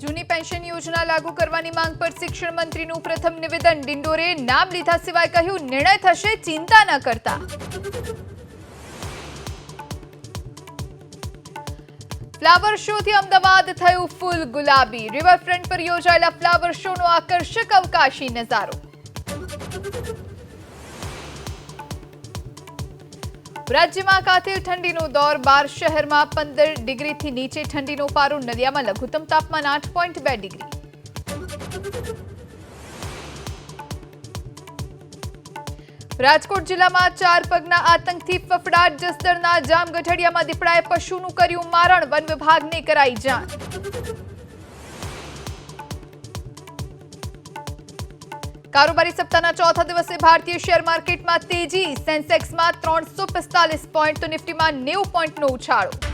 જૂની પેન્શન યોજના લાગુ કરવાની માંગ પર શિક્ષણ મંત્રીનું પ્રથમ નિવેદન. ડિંડોરે નામ લીધા સિવાય કહ્યું, નિર્ણય થશે, ચિંતા ન કરતા. ફ્લાવર શોથી અમદાવાદ થયું ફૂલ ગુલાબી. રિવરફ્રન્ટ પર યોજાયેલા ફ્લાવર શોનો આકર્ષક અવકાશી નજારો. રાજ્યમાં કાતિલ ઠંડીનો દોર બાર શહેરમાં પંદર ડિગ્રીથી નીચે ઠંડીનો પારો નદિયામાં લઘુત્તમ તાપમાન આઠ પોઈન્ટ બે ડિગ્રી. રાજકોટ જિલ્લામાં ચાર પગના આતંકથી ફફડાટ જસદણના જામગઢડિયામાં દીપડાએ પશુનું કર્યું મારણ. વન વિભાગને કરાઈ જાણ. કારોબારી સપ્તાહના ચોથા દિવસે ભારતીય શેર માર્કેટમાં તેજી. સેન્સેક્સમાં ત્રણસો પિસ્તાલીસ પોઈન્ટ તો નિફ્ટીમાં નેવું પોઈન્ટનો ઉછાળો.